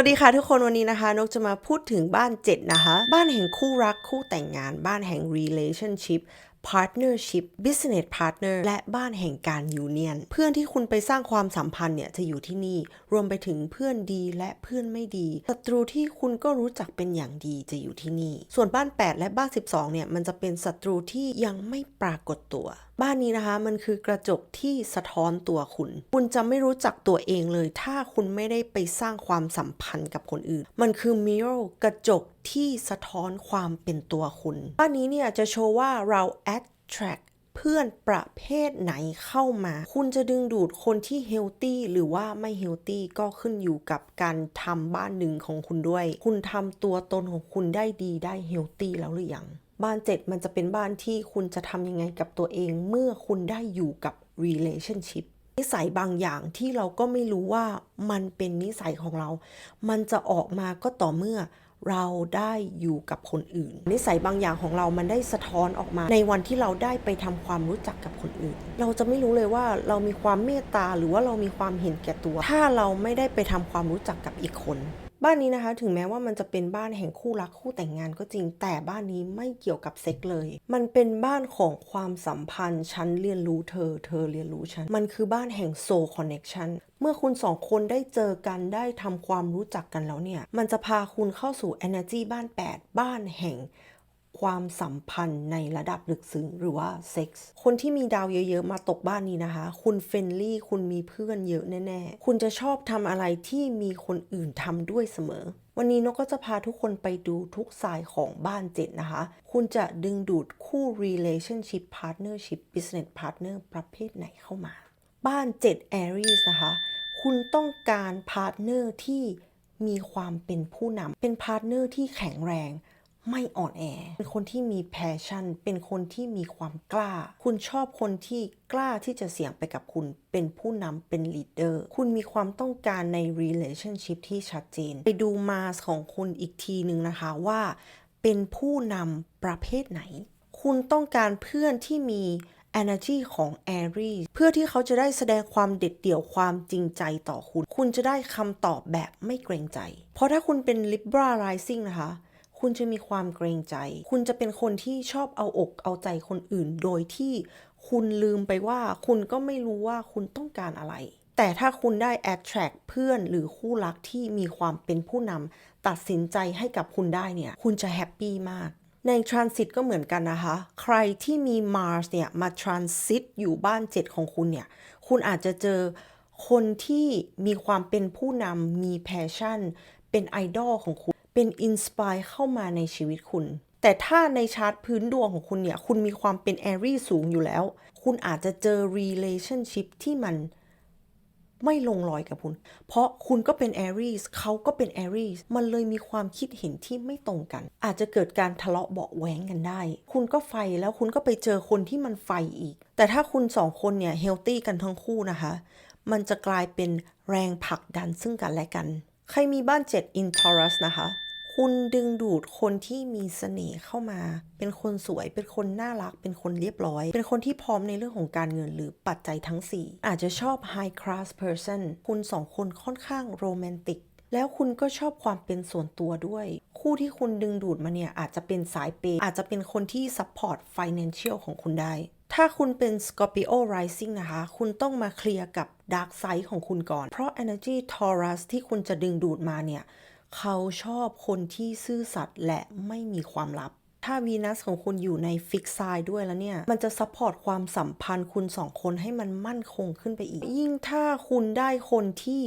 วัสดีค่ะทุกคนวันนี้นะคะ นกจะมาพูดถึงบ้าน 7 นะคะ บ้านแห่งคู่รักคู่แต่งงาน บ้านแห่ง relationship partnership business partner และบ้านแห่งการ union เพื่อนที่คุณไปสร้างความสัมพันธ์เนี่ยจะอยู่ที่นี่ รวมไปถึงเพื่อนดีและเพื่อนไม่ดีศัตรูที่คุณก็รู้จักเป็นอย่างดีจะอยู่ที่นี่ ส่วนบ้าน 8 และบ้าน 12เนี่ยมันจะเป็นศัตรูที่ยังไม่ปรากฏตัว บ้านนี้นะคะ มันคือกระจกที่สะท้อนตัวคุณ คุณจะไม่รู้จักตัวเองเลย ถ้าคุณไม่ได้ไปสร้างความสัมพันธ์กับคนอื่น มันคือ mirror กระจกที่สะท้อนความเป็นตัวคุณ บ้านนี้เนี่ยจะโชว์ว่าเรา attract เพื่อนประเภทไหนเข้ามา คุณจะดึงดูดคนที่เฮลตี้หรือว่าไม่เฮลตี้ก็ขึ้นอยู่กับการทำบ้านหนึ่งของคุณด้วย คุณทำตัวตนของคุณได้ดีได้เฮลตี้แล้วหรือยัง บ้านเจ็ดมันจะเป็นบ้านที่คุณจะทำยังไงกับตัวเอง เมื่อคุณได้อยู่กับ relationship นิสัยบางอย่างที่เราก็ไม่รู้ว่ามันเป็นนิสัยของเรา มันจะออกมาก็ต่อเมื่อเราได้อยู่กับคนอื่น นิสัยบางอย่างของเรามันได้สะท้อนออกมา ในวันที่เราได้ไปทำความรู้จักกับคนอื่น เราจะไม่รู้เลยว่าเรามีความเมตตาหรือว่าเรามีความเห็นแก่ตัว ถ้าเราไม่ได้ไปทำความรู้จักกับอีกคน บ้านนี้นะคะ ถึงแม้ว่ามันจะเป็นบ้านแห่งคู่รักคู่แต่งงานก็จริง แต่บ้านนี้ไม่เกี่ยวกับเซ็กเลย มันเป็นบ้านของความสัมพันธ์ฉันเรียนรู้เธอ เธอเรียนรู้ฉัน มันคือบ้านแห่งโซลคอนเน็กชันเมื่อคุณสองคนได้เจอกันได้ทำความรู้จักกันแล้วเนี่ย มันจะพาคุณเข้าสู่ energy บ้าน 8 บ้านแห่ง ความสัมพันธ์ในระดับลึกซึ้งหรือว่าเซ็กส์คนที่มีดาวเยอะ ๆ มาตกบ้านนี้นะคะ คุณเฟนลี่คุณมีเพื่อนเยอะแน่ ๆ คุณจะชอบทำอะไรที่มีคนอื่นทำด้วยเสมอ วันนี้นกก็จะพาทุกคนไปดูทุกสายของบ้านเจ็ดนะคะ คุณจะดึงดูดคู่ relationship partnership business partner ประเภทไหนเข้ามา บ้าน7 Aries นะคะ คุณต้องการพาร์ทเนอร์ที่มีความเป็นผู้นำเป็นพาร์ทเนอร์ที่แข็งแรง ไม่อ่อนแอ เป็นคนที่มีแพชชั่น เป็นคนที่มีความกล้า คุณชอบคนที่กล้าที่จะเสี่ยงไปกับคุณ เป็นผู้นำเป็นลีดเดอร์ คุณมีความต้องการใน relationship ที่ชัดเจน ไปดูมาสของคุณอีกทีหนึ่งนะคะว่า เป็นผู้นำประเภทไหน คุณต้องการเพื่อนที่มี energy ของ Aries เพื่อที่เขาจะได้แสดงความเด็ดเดี่ยวความจริงใจต่อคุณ คุณจะได้คำตอบแบบไม่เกรงใจ เพราะถ้าคุณเป็น Libra Rising นะคะ คุณจะมีความเกรงใจ คุณจะเป็นคนที่ชอบเอาอกเอาใจคนอื่น โดยที่คุณลืมไปว่าคุณก็ไม่รู้ว่าคุณต้องการอะไร แต่ถ้าคุณได้ attract เพื่อนหรือคู่รักที่มีความเป็นผู้นำตัดสินใจให้กับคุณได้เนี่ย คุณจะแฮปปี้มากใน transit ก็เหมือนกันนะคะ ใครที่มี Mars เนี่ยมา transit อยู่บ้าน7ของคุณเนี่ย คุณอาจจะเจอคนที่มีความเป็นผู้นำมี passion เป็นไอดอลของคุณ เป็น inspire เข้ามาในชีวิตคุณ แต่ถ้าในชาร์ตพื้นดวงของคุณเนี่ย คุณมีความเป็น a r i สูงอยู่แล้ว คุณอาจจะเจอ relationship ที่มันไม่ลงรอยกับคุณ เพราะคุณก็เป็น Aries เขาก็เป็น Aries มันเลยมีความคิดเห็นที่ไม่ตรงกัน อาจจะเกิดการทะเลาะเบาะแว้งกันได้ คุณก็ไฟแล้วคุณก็ไปเจอคนที่มันไฟอีก แต่ถ้าคุณสองคนเนี่ยเฮลตี้กันทั้งคู่นะคะ มันจะกลายเป็นแรงผลักดันซึ่งกันและกัน ใครมีบ้าน7 in Taurus นะคะ คุณดึงดูดคนที่มีเสน่ห์เข้ามา เป็นคนสวย เป็นคนน่ารัก เป็นคนเรียบร้อย เป็นคนที่พร้อมในเรื่องของการเงินหรือปัจจัยทั้ง 4 อาจจะชอบ high class person คุณสองคนค่อนข้างโรแมนติก แล้วคุณก็ชอบความเป็นส่วนตัวด้วย คู่ที่คุณดึงดูดมาเนี่ยอาจจะเป็นสายเปย์อาจจะเป็นคนที่ support financial ของคุณได้ถ้าคุณเป็น Scorpio Rising นะคะ คุณต้องมาเคลียร์กับ Dark Side ของคุณก่อน เพราะ Energy Taurus ที่คุณจะดึงดูดมาเนี่ย เขาชอบคนที่ซื่อสัตย์และไม่มีความลับ ถ้าวีนัสของคุณอยู่ในฟิกไซด์ด้วยแล้วเนี่ย มันจะซัพพอร์ตความสัมพันธ์คุณสองคนให้มันมั่นคงขึ้นไปอีก ยิ่งถ้าคุณได้คนที่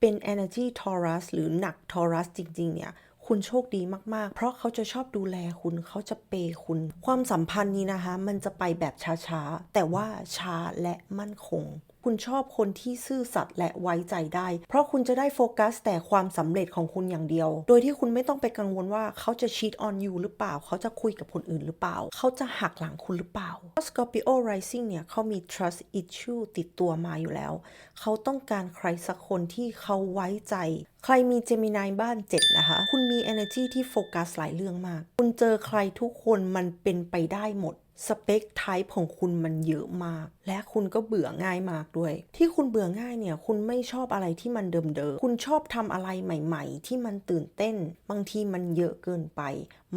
เป็น Energy Taurus หรือหนัก Taurus จริง ๆ เนี่ยคุณโชคดีมาก ๆ เพราะเขาจะชอบดูแลคุณเขาจะเปย์คุณ ความสัมพันธ์นี้นะคะ มันจะไปแบบช้า ๆ แต่ว่าช้าและมั่นคง คุณชอบคนที่ซื่อสัตย์และไว้ใจได้ เพราะคุณจะได้โฟกัสแต่ความสำเร็จของคุณอย่างเดียว โดยที่คุณไม่ต้องไปกังวลว่าเขาจะ cheat on you หรือเปล่า เขาจะคุยกับคนอื่นหรือเปล่า เขาจะหักหลังคุณหรือเปล่า Scorpio Rising เนี่ยเขามี trust issue ติดตัวมาอยู่แล้ว เขาต้องการใครสักคนที่เขาไว้ใจ ใครมีเจมินายบ้านเจ็ดนะคะ คุณมี energy ที่โฟกัสหลายเรื่องมาก คุณเจอใครทุกคนมันเป็นไปได้หมด สเปคไทป์ของคุณมันเยอะมาก และคุณก็เบื่อง่ายมากด้วย ที่คุณเบื่อง่ายเนี่ย คุณไม่ชอบอะไรที่มันเดิมๆ คุณชอบทำอะไรใหม่ๆ ที่มันตื่นเต้น บางทีมันเยอะเกินไป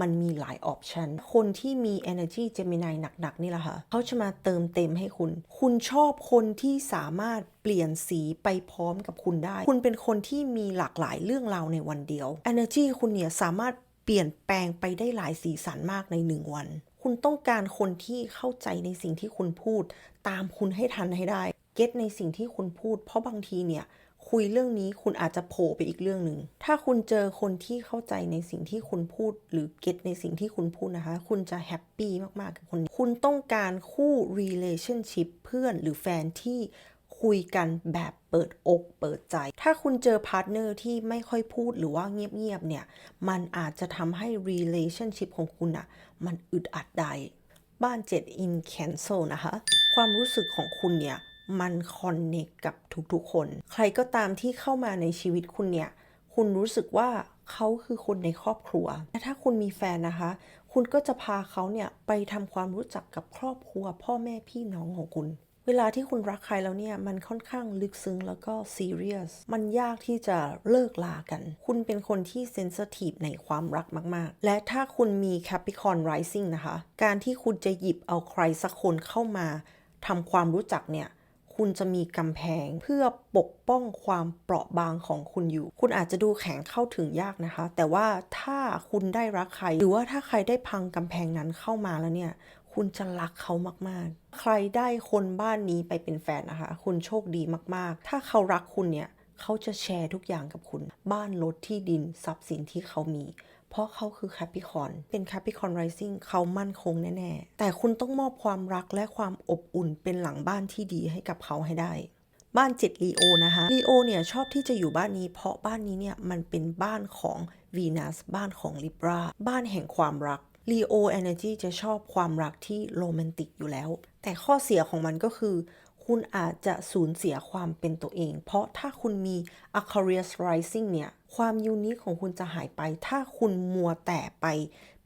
มันมีหลายออปชันคนที่มี energy Gemini หนักๆ นี่แหละค่ะเขาจะมาเติมเต็มให้คุณ คุณชอบคนที่สามารถเปลี่ยนสีไปพร้อมกับคุณได้ คุณเป็นคนที่มีหลากหลายเรื่องราวในวันเดียว energy คุณเนี่ยสามารถเปลี่ยนแปลงไปได้หลายสีสันมากในหนึ่งวัน คุณต้องการคนที่เข้าใจในสิ่งที่คุณพูด ตามคุณให้ทันให้ได้ เก็ตในสิ่งที่คุณพูด เพราะบางทีเนี่ยคุยเรื่องนี้คุณอาจจะโผล่ไปอีกเรื่องหนึ่ง ถ้าคุณเจอคนที่เข้าใจในสิ่งที่คุณพูด หรือเก็ตในสิ่งที่คุณพูดนะคะ คุณจะแฮปปี้มากๆกับคนนี้คุณต้องการคู่ relationship เพื่อนหรือแฟนที่ คุยกันแบบเปิดอกเปิดใจ ถ้าคุณเจอพาร์ทเนอร์ที่ไม่ค่อยพูดหรือว่าเงียบๆเนี่ย มันอาจจะทำให้ relationship ของคุณอะมันอึดอัดได้ บ้าน 7 in cancel นะคะ ความรู้สึกของคุณเนี่ยมันคอนเน c t กับทุกๆคน ใครก็ตามที่เข้ามาในชีวิตคุณเนี่ย คุณรู้สึกว่าเขาคือคนในครอบครัว และถ้าคุณมีแฟนนะคะ คุณก็จะพาเขาเนี่ยไปทำความรู้จักกับครอบครัว พ่อแม่พี่น้องของคุณ เวลาที่คุณรักใครแล้วเนี่ย มันค่อนข้างลึกซึ้งแล้วก็ซีเรียส มันยากที่จะเลิกลากัน คุณเป็นคนที่เซน i ทีฟในความรักมาก ๆ และถ้าคุณมี Capricorn Rising นะคะ การที่คุณจะหยิบเอาใครสักคนเข้ามาทำความรู้จักเนี่ยคุณจะมีกำแพงเพื่อปกป้องความเปราะบางของคุณอยู่ คุณอาจจะดูแข็งเข้าถึงยากนะคะ แต่ว่าถ้าคุณได้รักใคร หรือว่าถ้าใครได้พังกำแพงนั้นเข้ามาแล้วเนี่ย คุณจะรักเขามากๆ ใครได้คนบ้านนี้ไปเป็นแฟนนะคะ คุณโชคดีมากๆ ถ้าเขารักคุณเนี่ยเขาจะแชร์ทุกอย่างกับคุณ บ้านรถที่ดินทรัพย์สินที่เขามี เพราะเขาคือแคปิคอนเป็นแคปิคอนไรซิ่งเขามั่นคงแน่ๆ แต่คุณต้องมอบความรักและความอบอุ่นเป็นหลังบ้านที่ดีให้กับเขาให้ได้บ้าน7ลีโอนะคะลีโอเนี่ยชอบที่จะอยู่บ้านนี้เพราะบ้านนี้เนี่ยมันเป็นบ้านของวีนัสบ้านของลิบราบ้านแห่งความรัก Leo Energy จะชอบความรักที่โรแมนติกอยู่แล้ว แต่ข้อเสียของมันก็คือ คุณอาจจะสูญเสียความเป็นตัวเอง เพราะถ้าคุณมี Aquarius Rising เนี่ย ความยูนิคของคุณจะหายไป ถ้าคุณมัวแต่ไป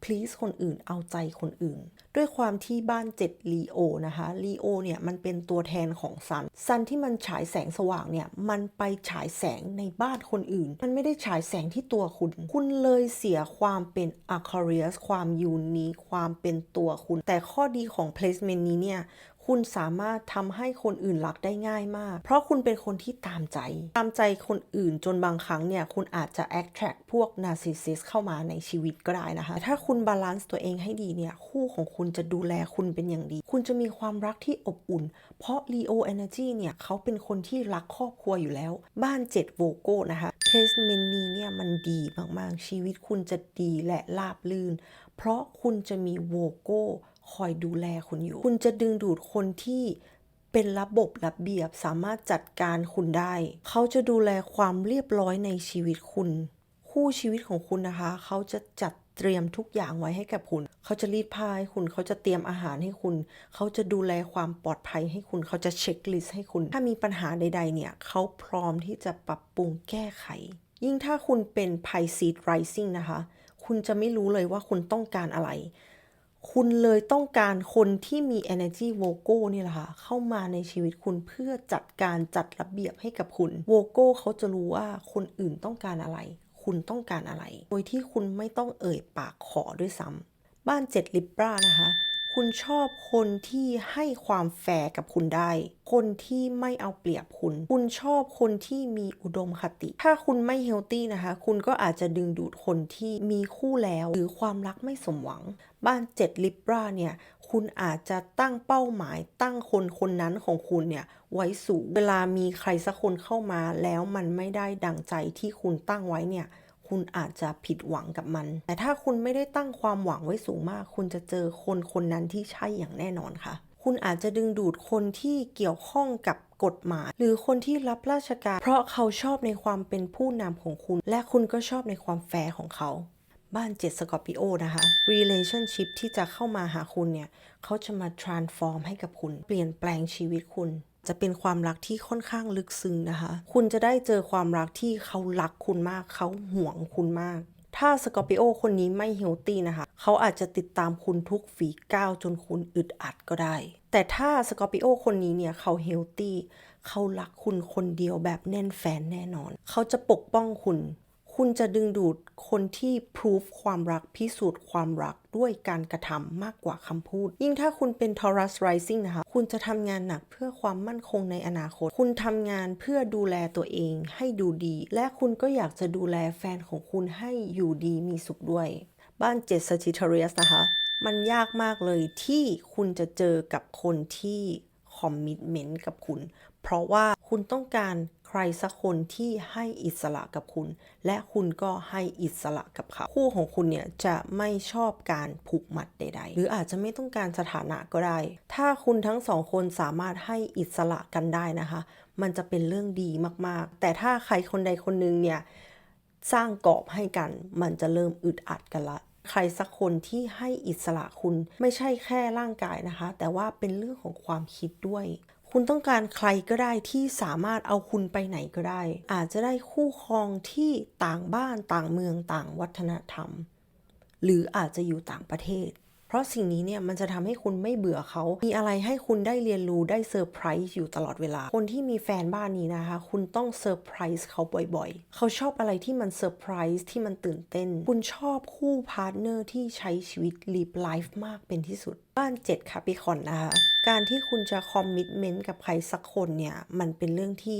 please คนอื่นเอาใจคนอื่น ด้วยความที่บ้านเจ็ดลีโอนะคะลีโอเนี่ยมันเป็นตัวแทนของซันซันที่มันฉายแสงสว่างเนี่ยมันไปฉายแสงในบ้านคนอื่น มันไม่ได้ฉายแสงที่ตัวคุณ คุณเลยเสียความเป็น Aquarius ความยูนีคความเป็นตัวคุณ แต่ข้อดีของ placement นี้เนี่ยคุณสามารถทำให้คนอื่นรักได้ง่ายมาก เพราะคุณเป็นคนที่ตามใจ ตามใจคนอื่นจนบางครั้งเนี่ย คุณอาจจะ attract พวก narcissist เข้ามาในชีวิตก็ได้นะคะ ถ้าคุณบาลานซ์ตัวเองให้ดีเนี่ย คู่ของคุณจะดูแลคุณเป็นอย่างดี คุณจะมีความรักที่อบอุ่น เพราะ Leo Energy เนี่ย เขาเป็นคนที่รักครอบครัวอยู่แล้ว บ้าน7โวโก้นะคะ placement นี้เนี่ยมันดีมาก ๆ ชีวิตคุณจะดีและราบลื่น เพราะคุณจะมีโวโก้ คอยดูแลคุณอยู่ คุณจะดึงดูดคนที่เป็นระบบระเบียบสามารถจัดการคุณได้ เขาจะดูแลความเรียบร้อยในชีวิตคุณ คู่ชีวิตของคุณนะคะ เขาจะจัดเตรียมทุกอย่างไว้ให้กับคุณ เขาจะรีดผ้าให้คุณ เขาจะเตรียมอาหารให้คุณ เขาจะดูแลความปลอดภัยให้คุณ เขาจะเช็คลิสต์ให้คุณ ถ้ามีปัญหาใด ๆ เนี่ย เขาพร้อมที่จะปรับปรุงแก้ไข ยิ่งถ้าคุณเป็นไพซีดไรซิ่งนะคะ คุณจะไม่รู้เลยว่าคุณต้องการอะไร คุณเลยต้องการคนที่มี energy vogo นี่แหละค่ะ เข้ามาในชีวิตคุณเพื่อจัดการจัดระเบียบให้กับคุณ vogo เขาจะรู้ว่าคนอื่นต้องการอะไร คุณต้องการอะไร โดยที่คุณไม่ต้องเอ่ยปากขอด้วยซ้ำบ้าน 7 ลิบรานะคะ คุณชอบคนที่ให้ความแฟร์กับคุณได้ คนที่ไม่เอาเปรียบคุณ คุณชอบคนที่มีอุดมคติ ถ้าคุณไม่เฮลตี้นะคะ คุณก็อาจจะดึงดูดคนที่มีคู่แล้ว หรือความรักไม่สมหวัง บ้าน7ลิบราเนี่ย คุณอาจจะตั้งเป้าหมาย ตั้งคนคนนั้นของคุณเนี่ยไว้สูง เวลามีใครสักคนเข้ามาแล้วมันไม่ได้ดังใจที่คุณตั้งไว้เนี่ย คุณอาจจะผิดหวังกับมัน แต่ถ้าคุณไม่ได้ตั้งความหวังไว้สูงมาก คุณจะเจอคนคนนั้นที่ใช่อย่างแน่นอนค่ะ คุณอาจจะดึงดูดคนที่เกี่ยวข้องกับกฎหมาย หรือคนที่รับราชการ เพราะเขาชอบในความเป็นผู้นำของคุณ และคุณก็ชอบในความแฟร์ของเขาบ้าน7สกอร์ปิโอนะคะ relationship ที่จะเข้ามาหาคุณเนี่ย เขาจะมา transform ให้กับคุณ เปลี่ยนแปลงชีวิตคุณ จะเป็นความรักที่ค่อนข้างลึกซึ้งนะคะ คุณจะได้เจอความรักที่เขารักคุณมาก เขาห่วงคุณมาก ถ้าสกอร์ปิโอคนนี้ไม่เฮลตี้นะคะ เขาอาจจะติดตามคุณทุกฝีก้าวจนคุณอึดอัดก็ได้ แต่ถ้าสกอร์ปิโอคนนี้เนี่ยเขาเฮลตี้เขารักคุณคนเดียวแบบแน่นแฟนแน่นอน เขาจะปกป้องคุณ คุณจะดึงดูดคนที่พิสูจความรักพิสูจน์ความรักด้วยการกระทำมากกว่าคำพูด ยิ่งถ้าคุณเป็น Taurus Rising นะคะ คุณจะทำงานหนักเพื่อความมั่นคงในอนาคต คุณทำงานเพื่อดูแลตัวเองให้ดูดี และคุณก็อยากจะดูแลแฟนของคุณให้อยู่ดีมีสุขด้วย บ้านเจ็ด Sagittarius นะคะ มันยากมากเลยที่คุณจะเจอกับคนที่คอมมิ t เมนต์กับคุณ เพราะว่าคุณต้องการ ใครสักคนที่ให้อิสระกับคุณ และคุณก็ให้อิสระกับเขา คู่ของคุณเนี่ยจะไม่ชอบการผูกมัดใด ๆ หรืออาจจะไม่ต้องการสถานะก็ได้ ถ้าคุณทั้งสองคนสามารถให้อิสระกันได้นะคะ มันจะเป็นเรื่องดีมากๆ แต่ถ้าใครคนใดคนหนึ่งเนี่ยสร้างกรอบให้กัน มันจะเริ่มอึดอัดกันละใครสักคนที่ให้อิสระคุณไม่ใช่แค่ร่างกายนะคะ แต่ว่าเป็นเรื่องของความคิดด้วย คุณต้องการใครก็ได้ที่สามารถเอาคุณไปไหนก็ได้ อาจจะได้คู่ครองที่ต่างบ้านต่างเมืองต่างวัฒนธรรม หรืออาจจะอยู่ต่างประเทศ เพราะสิ่งนี้เนี่ยมันจะทำให้คุณไม่เบื่อเขา มีอะไรให้คุณได้เรียนรู้ได้เซอร์ไพรส์อยู่ตลอดเวลา คนที่มีแฟนบ้านนี้นะคะ คุณต้องเซอร์ไพรส์เขาบ่อยๆ เขาชอบอะไรที่มันเซอร์ไพรส์ที่มันตื่นเต้น คุณชอบคู่พาร์ทเนอร์ที่ใช้ชีวิตลีฟไลฟ์มากเป็นที่สุด บ้าน7คาปิคอนนะคะ การที่คุณจะคอมมิชเมนต์กับใครสักคนเนี่ยมันเป็นเรื่องที่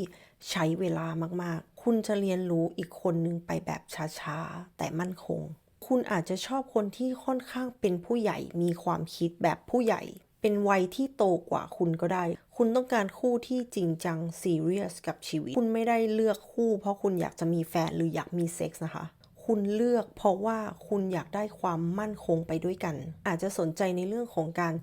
ใช้เวลามากๆ คุณจะเรียนรู้อีกคนนึงไปแบบช้าๆ แต่มั่นคง คุณอาจจะชอบคนที่ค่อนข้างเป็นผู้ใหญ่มีความคิดแบบผู้ใหญ่ เป็นวัยที่โตกว่าคุณก็ได้ คุณต้องการคู่ที่จริงจังซีเรียสกับชีวิต คุณไม่ได้เลือกคู่ เพราะคุณอยากจะมีแฟนหรืออยากมีเซ็กส์นะคะคุณเลือกเพราะว่าคุณอยากได้ความมั่นคงไปด้วยกัน อาจจะสนใจในเรื่องของการ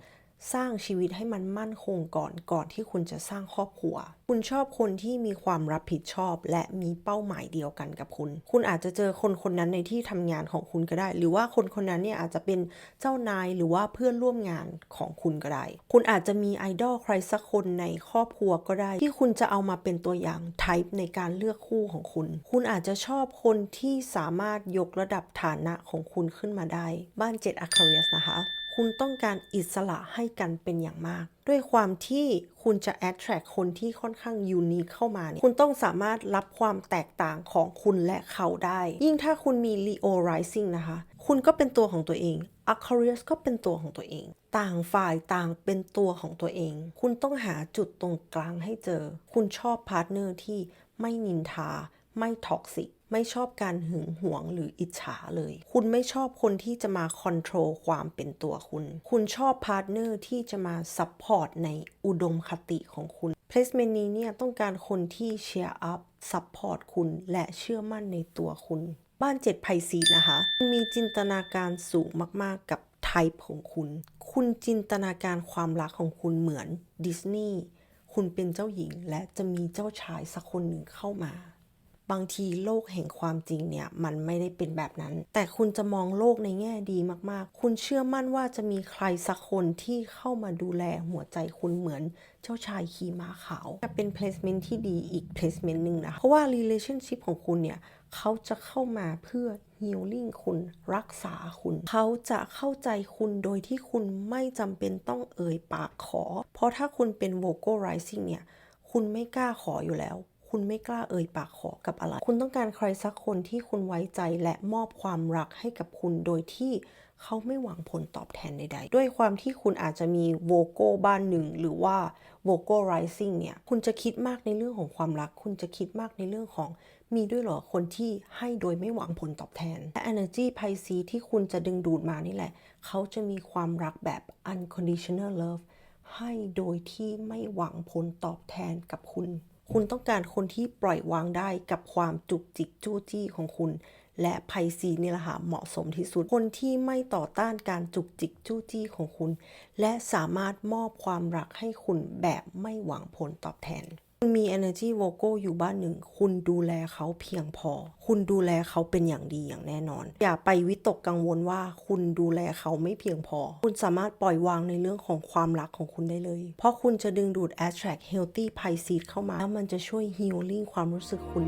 สร้างชีวิตให้มันมั่นคงก่อนก่อนที่คุณจะสร้างครอบครัว คุณชอบคนที่มีความรับผิดชอบ และมีเป้าหมายเดียวกันกับคุณ คุณอาจจะเจอคนคนนั้นในที่ทำงานของคุณก็ได้ หรือว่าคนคนนั้นเนี่ยอาจจะเป็นเจ้านายหรือว่าเพื่อนร่วมงานของคุณก็ได้ คุณอาจจะมีไอดอลใครสักคนในครอบครัวก็ได้ ที่คุณจะเอามาเป็นตัวอย่างไทป์ในการเลือกคู่ของคุณ คุณอาจจะชอบคนที่สามารถยกระดับฐานะของคุณขึ้นมาได้ บ้านเจ็ดอะคาเรียสนะคะ คุณต้องการอิสระให้กันเป็นอย่างมาก ด้วยความที่คุณจะ attract คนที่ค่อนข้างยูนิคเข้ามาเนี่ยคุณต้องสามารถรับความแตกต่างของคุณและเขาได้ ยิ่งถ้าคุณมี Leo Rising นะคะ คุณก็เป็นตัวของตัวเอง Aquarius ก็เป็นตัวของตัวเอง ต่างฝ่ายต่างเป็นตัวของตัวเอง คุณต้องหาจุดตรงกลางให้เจอ คุณชอบพาร์ทเนอร์ที่ไม่นินทา ไม่ท็อกซิก ไม่ชอบการหึงหวงหรืออิจฉาเลย คุณไม่ชอบคนที่จะมาคอนโทรลความเป็นตัวคุณ คุณชอบพาร์ทเนอร์ที่จะมาซัพพอร์ตในอุดมคติของคุณ placement นี้เนี่ยต้องการคนที่เชียร์อัพซัพพอร์ตคุณและเชื่อมั่นในตัวคุณ บ้านเจ็ดไพซีนะคะ มีจินตนาการสูงมากๆกับไทป์ของคุณ คุณจินตนาการความรักของคุณเหมือนดิสนีย์ คุณเป็นเจ้าหญิงและจะมีเจ้าชายสักคนหนึ่งเข้ามา บางทีโลกแห่งความจริงเนี่ยมันไม่ได้เป็นแบบนั้น แต่คุณจะมองโลกในแง่ดีมากๆ คุณเชื่อมั่นว่าจะมีใครสักคนที่เข้ามาดูแลหัวใจคุณเหมือนเจ้าชายขี่ม้าขาว จะเป็น placement ที่ดีอีก placement หนึ่งนะ เพราะว่า relationship ของคุณเนี่ยเขาจะเข้ามาเพื่อ healing คุณรักษาคุณ เขาจะเข้าใจคุณโดยที่คุณไม่จำเป็นต้องเอ่ยปากขอ เพราะถ้าคุณเป็น vocal rising เนี่ย คุณไม่กล้าขออยู่แล้ว คุณไม่กล้าเอ่ยปากขอกับอะไร คุณต้องการใครสักคนที่คุณไว้ใจและมอบความรักให้กับคุณโดยที่เขาไม่หวังผลตอบแทนใดๆ ด้วยความที่คุณอาจจะมีโวโก้บ้านหนึ่ง หรือว่าโวโก้ rising เนี่ย คุณจะคิดมากในเรื่องของความรัก คุณจะคิดมากในเรื่องของมีด้วยเหรอคนที่ให้โดยไม่หวังผลตอบแทน และ energy Pisces ที่คุณจะดึงดูดมานี่แหละ เขาจะมีความรักแบบ unconditional love ให้โดยที่ไม่หวังผลตอบแทนกับคุณ คุณต้องการคนที่ปล่อยวางได้กับความจุกจิกจู้จี้ของคุณ และไพซีนี่แหละค่ะเหมาะสมที่สุด คนที่ไม่ต่อต้านการจุกจิกจู้จี้ของคุณ และสามารถมอบความรักให้คุณแบบไม่หวังผลตอบแทน คุณมี energy vocal อยู่บ้านหนึ่ง คุณดูแลเขาเพียงพอ คุณดูแลเขาเป็นอย่างดีอย่างแน่นอน อย่าไปวิตกกังวลว่าคุณดูแลเขาไม่เพียงพอ คุณสามารถปล่อยวางในเรื่องของความรักของคุณได้เลย เพราะคุณจะดึงดูด attract healthy Pisces เข้ามา แล้วมันจะช่วย healing ความรู้สึกคุณ